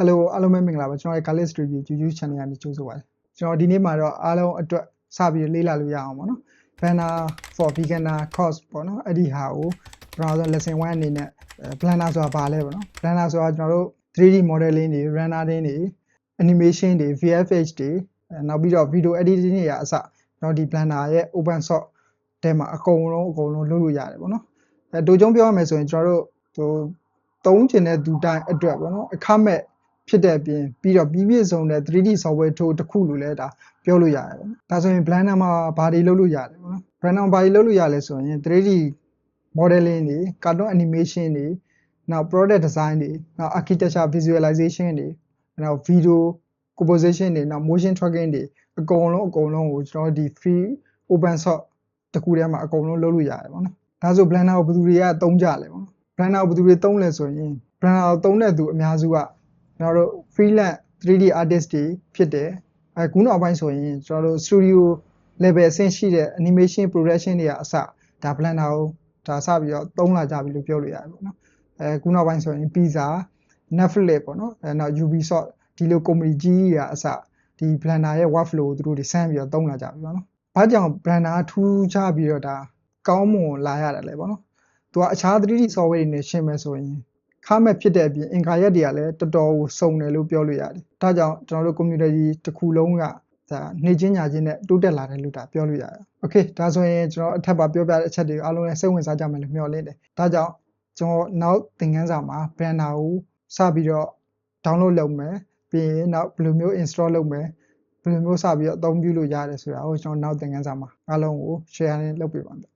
Hello အားလုံးပဲမင်္ဂလာပါကျွန်တော်ရဲ့ Galis Review YouTube channel ကနေကြိုဆိုပါတယ်ကျွန်တော်ဒီနေ့မှာတော့အားလုံးအတွက်စပြီးလေ့လာလို့ရအောင်ပေါ့နော် Planner for beginner course ပေါ့နော်အဲ့ဒီဟာကို browser lesson 1အနေနဲ့ planner ဆိုတာဘာလဲပေါ့နော် planner ဆိုတာကျွန်တော်တို့ 3D modeling တွေ rendering တွေ animation တွေ VFX တွေနောက်ပြီးတော့ video editing တွေအစကျွန်တော်ဒီ planner ရဲ့ open source တဲမှာအကုန်လုံးအကုန်လုံးလုပ်လို့ရတယ်ပေါ့နော်အဲတို့ကျုံပြောရမယ်ဆိုရင်ကျွန်တော်တို့ဟိုသုံးချင်တဲ့သူတိုင်းအတွက်ပေါ့နော်အခမဲ့ ဖြစ်တဲ့အပြင်ပြီးတော့ပြီးပြည့်စုံတဲ့ 3D software tool တစ်ခုလို့လည်းဒါပြောလို့ရတယ်ပေါ့နော်ဒါဆိုရင် Blender မှာဘာတွေလုပ်လို့ရတယ်ပေါ့နော် Blender မှာဘာတွေလုပ်လို့ရလဲဆိုရင် 3D modeling တွေ cartoon animation တွေနောက် product design တွေနောက် architecture visualization တွေနောက် video composition တွေနောက် motion tracking တွေအကုန်လုံးအကုန်လုံးကိုကျွန်တော်ဒီ free open source တခုထဲမှာအကုန်လုံးလုပ်လို့ရတယ်ပေါ့နော်ဒါဆို Blender ကိုဘယ်သူတွေကသုံးကြလဲပေါ့နော် Blender ကိုဘယ်သူတွေသုံးလဲဆိုရင် Blender ကိုသုံးတဲ့သူအများစုက ကျွန်တော်တို့ freelance 3D artist တွေဖြစ်တယ်အဲခုနောက်ပိုင်းဆိုရင်ကျွန်တော်တို့ studio level အဆင့်ရှိတဲ့ animation production တွေကအစဒါ Blender ကိုဒါစပြီးတော့သုံးလာကြပြီလို့ပြောလို့ရတယ်ပေါ့နော်အဲခုနောက်ပိုင်းဆိုရင် Pizza Netflix ပေါ့နော်အဲနောက် Ubisoft ဒီလို company ကြီးတွေကအစဒီ Blender ရဲ့ workflow ကိုသူတို့တွေစမ်းပြီးတော့သုံးလာကြပြီပေါ့နော်ဘာကြောင့် Blender ကထူးခြားပြီးတော့ဒါကောင်းမွန်လာရတယ်လဲပေါ့နော်သူကအခြား 3D software တွေနဲ့ရှင်းမယ်ဆိုရင် ခမဲ့ဖြစ်တဲ့အပြင်အင်္ဂါရက်တွေကလည်းတော်တော်ကိုစုံတယ်လို့ပြောလို့ရတယ်။ဒါကြောင့်ကျွန်တော်တို့ community တစ်ခုလုံးကဒါနေချင်းညာချင်းနဲ့တိုးတက်လာတယ်လို့ဒါပြောလို့ရတယ်။ Okay ဒါဆိုရင်ကျွန်တော်အထက်ပါပြောပြတဲ့အချက်တွေကိုအားလုံးလည်းစိတ်ဝင်စားကြမယ်လို့မျှော်လင့်တယ်။ဒါကြောင့်ကျွန်တော်နောက်သင်ခန်းစာမှာ Blender ကိုစပြီးတော့ download လုပ်မယ်။ပြီးရင်နောက်ဘယ်လိုမျိုး install လုပ်မယ်။ဘယ်လိုမျိုးစပြီးတော့အသုံးပြုလို့ရတယ်ဆိုတာကိုကျွန်တော်နောက်သင်ခန်းစာမှာအားလုံးကို share လုပ်ပေးပါမယ်